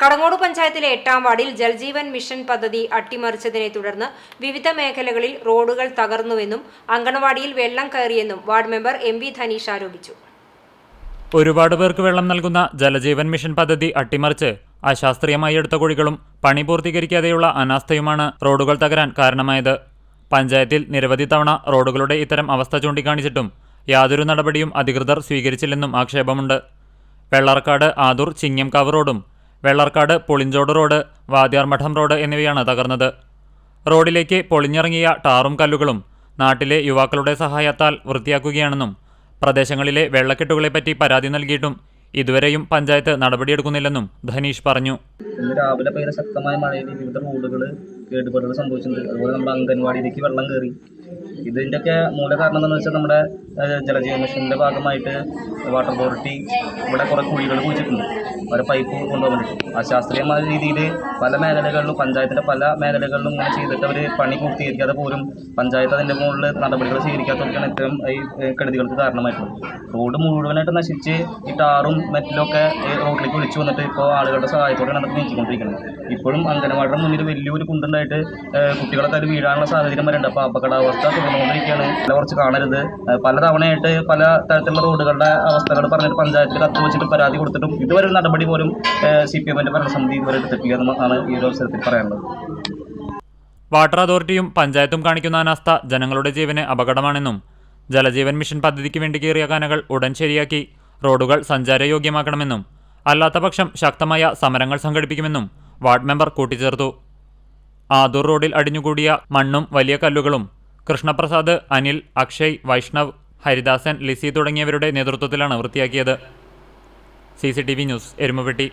കടങ്ങോട് പഞ്ചായത്തിലെ എട്ടാം വാർഡിൽ ജൽജീവൻ മിഷൻ പദ്ധതി അട്ടിമറിച്ചതിനെ തുടർന്ന് വിവിധ മേഖലകളിൽ റോഡുകൾ തകർന്നുവെന്നും അങ്കണവാടിയിൽ വെള്ളം കയറിയെന്നും ward member M V Dhanish ആരോപിച്ചു. ഒരുപാട് പേർക്ക് വെള്ളം നൽകുന്ന ജലജീവൻ മിഷൻ പദ്ധതി അട്ടിമറിച്ച് അശാസ്ത്രീയമായി എടുത്ത കുഴികളും പണി പൂർത്തീകരിക്കാതെയുള്ള അനാസ്ഥയുമാണ് റോഡുകൾ തകരാൻ കാരണമായത്. പഞ്ചായത്തിൽ നിരവധി തവണ റോഡുകളുടെ ഇത്തരം അവസ്ഥ ചൂണ്ടിക്കാണിച്ചിട്ടും യാതൊരു നടപടിയും അധികൃതർ സ്വീകരിച്ചില്ലെന്നും ആക്ഷേപമുണ്ട്. വെള്ളാർക്കാട് ആദൂർ ചിങ്ങംകാവ് റോഡും വെള്ളർക്കാട് പുളിഞ്ചോട് റോഡ് വാദ്യാർമഠം റോഡ് എന്നിവയാണ് തകർന്നത്. റോഡിലേക്ക് പൊളിഞ്ഞിറങ്ങിയ ടാറും കല്ലുകളും നാട്ടിലെ യുവാക്കളുടെ സഹായത്താൽ വൃത്തിയാക്കുകയാണെന്നും പ്രദേശങ്ങളിലെ വെള്ളക്കെട്ടുകളെപ്പറ്റി പരാതി നൽകിയിട്ടും ഇതുവരെയും പഞ്ചായത്ത് നടപടിയെടുക്കുന്നില്ലെന്നും ധനീഷ് പറഞ്ഞു. രാവിലെ പെയ്ത ശക്തമായ മഴയിൽ വിവിധ റോഡുകൾ കേടുപാടുകൾ സംഭവിച്ചിട്ടുണ്ട്. അതുപോലെ നമ്മുടെ അംഗൻവാടിയിലേക്ക് വെള്ളം കയറി. ഇതിന്റെയൊക്കെ മൂല കാരണം എന്താണെന്ന് വെച്ചാൽ നമ്മുടെ ജലജീവ മിഷന്റെ ഭാഗമായിട്ട് വാട്ടർ അതോറിറ്റി ഇവിടെ കുറേ കുഴികൾ കുഴിച്ചിട്ടുണ്ട്. അവരെ പൈപ്പ് കൊണ്ടുപോകാൻ ആ ശാസ്ത്രീയമായ രീതിയിൽ പല മേഖലകളിലും പഞ്ചായത്തിന്റെ പല മേഖലകളിലും ഇങ്ങനെ ചെയ്തിട്ട് അവർ പണി പൂർത്തീകരിക്കാതെ പോലും പഞ്ചായത്ത് അതിന്റെ മുകളിൽ നടപടികൾ സ്വീകരിക്കാത്തവർക്കാണ് ഇത്തരം ഈ കെടുതികൾക്ക് കാരണമായിട്ടുള്ളത്. റോഡ് മുഴുവനായിട്ട് നശിച്ച് ഈ ടാറും മെറ്റലൊക്കെ റോഡിലേക്ക് വിളിച്ചു വന്നിട്ട് ഇപ്പോൾ ആളുകളുടെ സഹായത്തോടെയാണ് അതൊക്കെ നീക്കിക്കൊണ്ടിരിക്കുന്നത്. ഇപ്പോഴും അംഗനവാടിയുടെ മുന്നിൽ വലിയൊരു കുണ്ടുണ്ടായിട്ട് കുട്ടികളെ അത് വീഴാനുള്ള സാഹചര്യം വരുന്നുണ്ട് അപ്പോൾ അപകടാവസ്ഥ തുടർന്നുകൊണ്ടിരിക്കുകയാണ്. അല്ല കുറച്ച് കാണരുത്. പല തവണയായിട്ട് പല തരത്തിലുള്ള റോഡുകളുടെ അവസ്ഥകൾ പറഞ്ഞിട്ട് പഞ്ചായത്തിൽ കത്ത് വെച്ചിട്ട് പരാതി കൊടുത്തിട്ടും ഇതുവരെ ഒരു നടപടി പോലും സി പി എമ്മിന്റെ ഭരണസമിതി ഇതുവരെ എടുത്തിട്ടില്ല എന്നാണ് ഈ ഒരു അവസരത്തിൽ പറയാനുള്ളത്. വാട്ടർ അതോറിറ്റിയും പഞ്ചായത്തും കാണിക്കുന്ന അനാസ്ഥ ജനങ്ങളുടെ ജീവന് അപകടമാണെന്നും ജലജീവൻ മിഷൻ പദ്ധതിക്ക് വേണ്ടി കയറിയ കാനകൾ ഉടൻ ശരിയാക്കി റോഡുകൾ സഞ്ചാരയോഗ്യമാക്കണമെന്നും അല്ലാത്തപക്ഷം ശക്തമായ സമരങ്ങൾ സംഘടിപ്പിക്കുമെന്നും വാർഡ് മെമ്പർ കൂട്ടിച്ചേർത്തു. ആദൂർ റോഡിൽ അടിഞ്ഞുകൂടിയ മണ്ണും വലിയ കല്ലുകളും കൃഷ്ണപ്രസാദ് അനിൽ അക്ഷയ് വൈഷ്ണവ് ഹരിദാസൻ ലിസി തുടങ്ങിയവരുടെ നേതൃത്വത്തിലാണ് വൃത്തിയാക്കിയത്. C C T V news Erumapetty